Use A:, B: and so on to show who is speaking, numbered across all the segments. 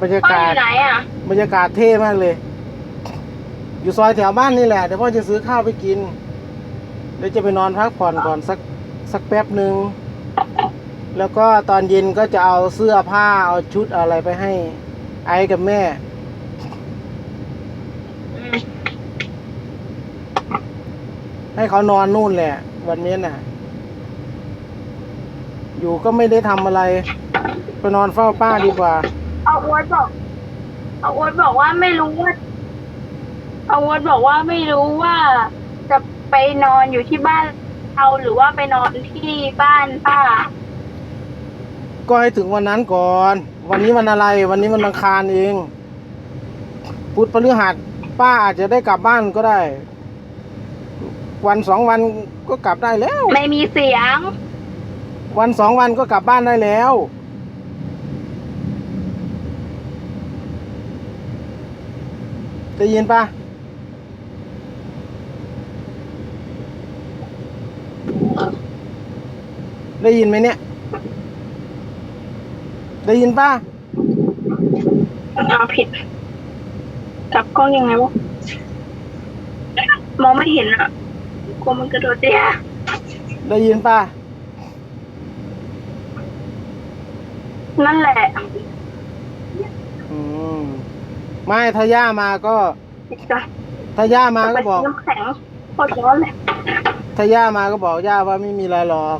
A: บรรยา
B: พ่อกาอ
A: ศ
B: ยู่ไหนอะ
A: บรรยากาศเท่มากเลย อยู่ซอยแถวบ้านนี่แหละเดี๋ยวพ่อจะซื้อข้าวไปกินเดี๋ยวจะไปนอนพักผ่อนก่อนสักสักแป๊บหนึ่งแล้วก็ตอนเย็นก็จะเอาเสื้อผ้าเอาชุดอะไรไปให้ไอ้กับแม่
B: อืม
A: ให้เขานอนนู่นแหละ วันนี้น่ะ อยู่ก็ไม่ได้ทำอะไร ไปนอนเฝ้าป้าดีกว่า
B: เอาอวดบอกเอาอวดบอกว่าไม่รู้ว่าเอาอวดบอกว่าไม่รู้ว่าจะไปนอนอยู่ที่บ้านเราหรือว่าไปนอนที่บ้านป้า
A: ก็ให้ถึงวันนั้นก่อน วันนี้วันอะไร วันนี้มันอังคารเองพุธพฤหัสป้าอาจจะได้กลับบ้านก็ได้ วันสองวันก็กลับได้แล้ว
B: ไม่มีเสียง
A: วันสองวันก็กลับบ้านได้แล้ว ได้ยินปะได้ยินไหมเนี่ย ได้ยินปะ
B: เอาผิดกลับกล้องยังไงวะมองไม่เห็นอะกลัวมันกระโดดเตี้ย
A: ได้ยินปะ
B: นั่นแหละ
A: อืม ไม่ถ้าย่ามาก็
B: จ้ะ
A: ถ้าย่ามาก็บอก
B: น้ำแข็งโคตรร้อนเลย
A: ถ้าย่ามาก็บอกย่าว่าไม่มีอะไรหรอก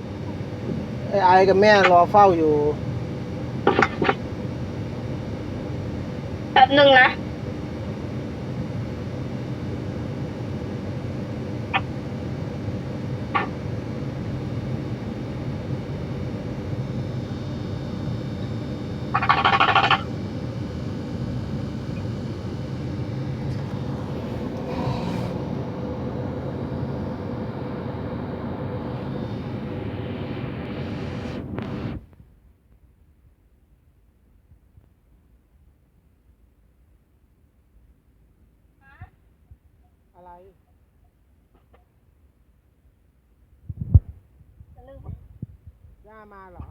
A: ไอ้ไอ้กับแม่รอเฝ้าอยู่
B: แป๊บหนึ่งนะ
A: ย่ามาเหรอ